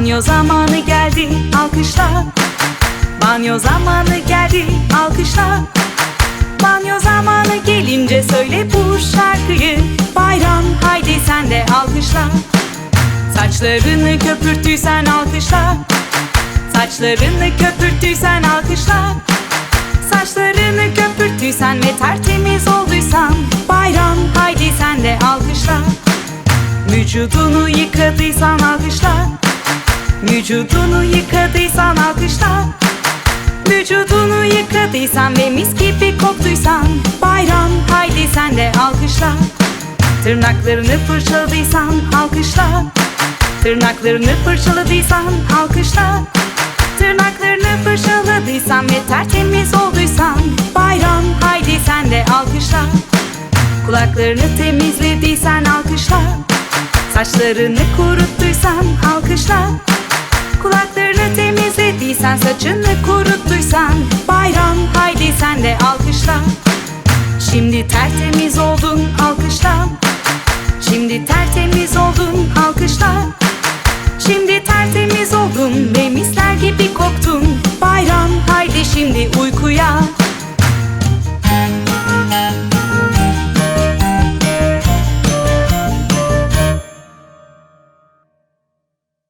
Banyo zamanı geldi alkışla. Banyo zamanı geldi alkışla. Banyo zamanı gelince söyle bu şarkıyı. Bayram haydi sen de alkışla. Saçlarını köpürttüysen alkışla. Saçlarını köpürttüysen alkışla. Saçlarını köpürttüysen ve tertemiz olduysan Bayram haydi sen de alkışla. Vücudunu yıkadıysan alkışla Vücudunu yıkadıysan alkışla. Vücudunu yıkadıysan ve mis gibi koktuysan Bayram haydi sen de alkışla. Tırnaklarını fırçaladıysan alkışla. Tırnaklarını fırçaladıysan alkışla. Tırnaklarını fırçaladıysan ve tertemiz olduysan Bayram haydi sen de alkışla. Kulaklarını temizlediysen alkışla. Saçlarını kuruttuysan alkışla temizlediysen saçını kuruttuysan Bayram haydi sen de alkışla. Şimdi tertemiz oldun alkışla. Şimdi tertemiz oldun alkışla